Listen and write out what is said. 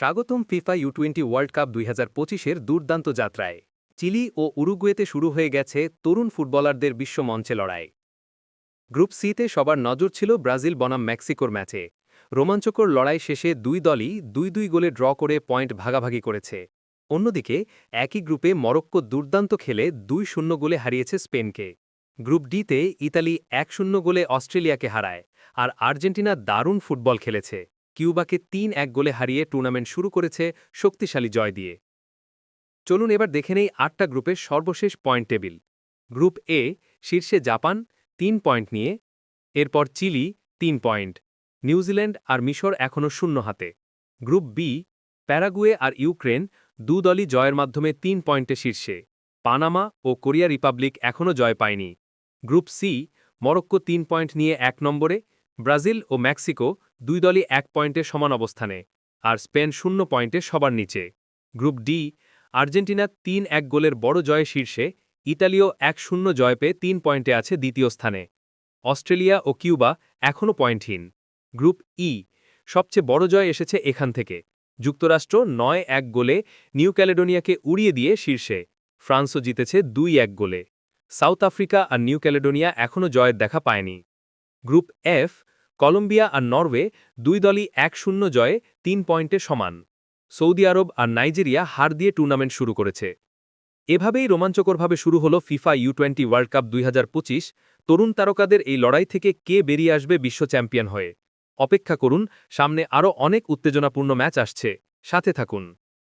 স্বাগতম FIFA U twenty world cup দুই হাজার পঁচিশের দুর্দান্ত যাত্রায়। চিলি ও উরুগুয়েতে শুরু হয়ে গেছে তরুণ ফুটবলারদের বিশ্ব মঞ্চে লড়াই। গ্রুপ সিতে সবার নজর ছিল ব্রাজিল বনাম মেক্সিকোর ম্যাচে। রোমাঞ্চকর লড়াই শেষে দুই দলই দুই দুই গোলে ড্র করে পয়েন্ট ভাগাভাগি করেছে। অন্যদিকে, একই গ্রুপে মরক্কো দুর্দান্ত খেলে দুই শূন্য গোলে হারিয়েছে স্পেনকে। গ্রুপ ডিতে ইতালি এক শূন্য গোলে অস্ট্রেলিয়াকে হারায়, আর আর্জেন্টিনা দারুণ ফুটবল খেলেছে। কিউবাকে তিন এক গোলে হারিয়ে টুর্নামেন্ট শুরু করেছে শক্তিশালী জয় দিয়ে। চলুন এবার দেখে নেই আটটা গ্রুপের সর্বশেষ পয়েন্ট টেবিল। গ্রুপ এ, শীর্ষে জাপান, তিন পয়েন্ট নিয়ে, এরপর চিলি, তিন পয়েন্ট, নিউজিল্যান্ড আর মিশর এখনও শূন্য হাতে। গ্রুপ বি, প্যারাগুয়ে আর ইউক্রেন দু দলই জয়ের মাধ্যমে তিন পয়েন্টে শীর্ষে। পানামা ও কোরিয়া রিপাবলিক এখনও জয় পায়নি। গ্রুপ সি, মরক্কো তিন পয়েন্ট নিয়ে এক নম্বরে ব্রাজিল ও মেক্সিকো দুই দলই এক পয়েন্টে সমান অবস্থানে, আর স্পেন শূন্য পয়েন্টে সবার নিচে। গ্রুপ ডি, আর্জেন্টিনা তিন এক গোলের বড় জয়ে শীর্ষে, ইতালিও এক শূন্য জয় পেয়ে তিন পয়েন্টে আছে দ্বিতীয় স্থানে। অস্ট্রেলিয়া ও কিউবা এখনও পয়েন্টহীন। গ্রুপ ই, সবচেয়ে বড় জয় এসেছে এখান থেকে। যুক্তরাষ্ট্র নয় এক গোলে, নিউ ক্যালেডোনিয়াকে উড়িয়ে দিয়ে শীর্ষে। ফ্রান্সও জিতেছে দুই এক গোলে। সাউথ আফ্রিকা আর নিউ ক্যালেডোনিয়া এখনও জয়ের দেখা পায়নি। গ্রুপ এফ কলম্বিয়া আর নরওয়ে দুই দলই এক শূন্য জয়ে তিন পয়েন্টে সমান। সৌদি আরব আর নাইজেরিয়া হার দিয়ে টুর্নামেন্ট শুরু করেছে। এভাবেই রোমাঞ্চকরভাবে শুরু হল FIFA U twenty world cup দুই হাজার পঁচিশ। তরুণ তারকাদের এই লড়াই থেকে কে বেরিয়ে আসবে বিশ্ব চ্যাম্পিয়ন হয়ে? অপেক্ষা করুন, সামনে আরও অনেক উত্তেজনাপূর্ণ ম্যাচ আসছে। সাথে থাকুন।